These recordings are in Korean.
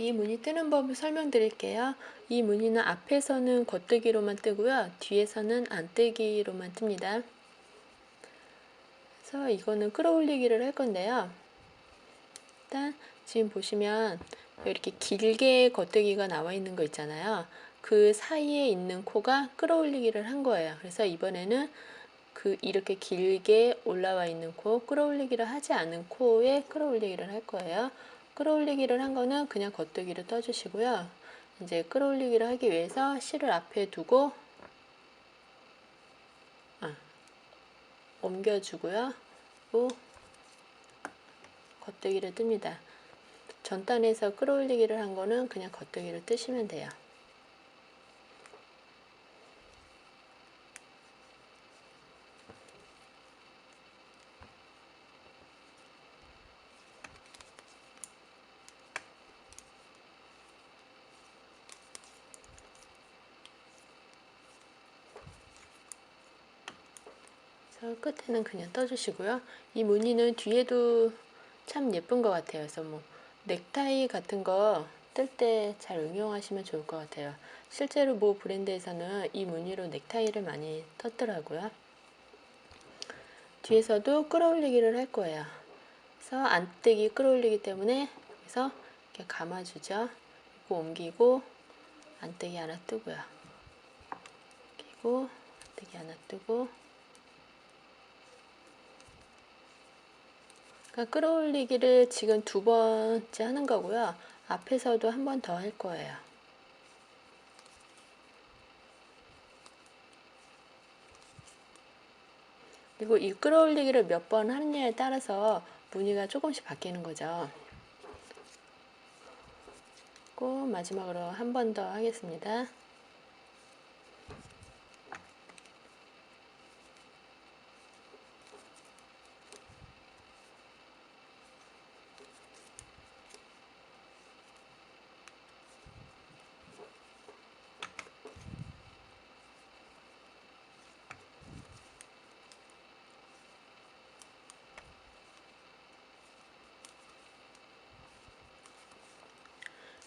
이 무늬 뜨는 법을 설명드릴게요. 이 무늬는 앞에서는 겉뜨기로만 뜨고요. 뒤에서는 안뜨기로만 뜹니다. 그래서 이거는 끌어올리기를 할 건데요. 일단 지금 보시면 이렇게 길게 겉뜨기가 나와 있는 거 있잖아요. 그 사이에 있는 코가 끌어올리기를 한 거예요. 그래서 이번에는 그 이렇게 길게 올라와 있는 코, 끌어올리기를 하지 않은 코에 끌어올리기를 할 거예요. 끌어올리기를 한 거는 그냥 겉뜨기를 떠주시고요. 이제 끌어올리기를 하기 위해서 실을 앞에 두고 아, 옮겨주고요. 또 겉뜨기를 뜹니다. 전단에서 끌어올리기를 한 거는 그냥 겉뜨기를 뜨시면 돼요. 그래서 끝에는 그냥 떠주시고요. 이 무늬는 뒤에도 참 예쁜 것 같아요. 그래서 뭐 넥타이 같은 거 뜰 때 잘 응용하시면 좋을 것 같아요. 실제로 뭐 브랜드에서는 이 무늬로 넥타이를 많이 떴더라고요. 뒤에서도 끌어올리기를 할 거예요. 그래서 안뜨기 끌어올리기 때문에 그래서 이렇게 감아주죠. 그리고 옮기고 안뜨기 하나 뜨고요. 그리고 안뜨기 하나 뜨고 그러니까 끌어올리기를 지금 두 번째 하는 거고요. 앞에서도 한 번 더 할 거예요. 그리고 이 끌어올리기를 몇 번 하느냐에 따라서 무늬가 조금씩 바뀌는 거죠. 꼭 마지막으로 한 번 더 하겠습니다.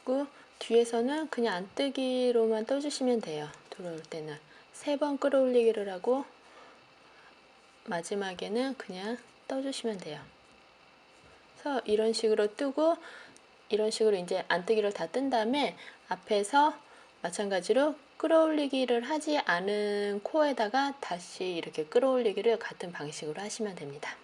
그리고 뒤에서는 그냥 안 뜨기로만 떠주시면 돼요. 들어올 때는 세 번 끌어올리기를 하고 마지막에는 그냥 떠주시면 돼요. 그래서 이런 식으로 뜨고 이런 식으로 이제 안뜨기를 다 뜬 다음에 앞에서 마찬가지로 끌어올리기를 하지 않은 코에다가 다시 이렇게 끌어올리기를 같은 방식으로 하시면 됩니다.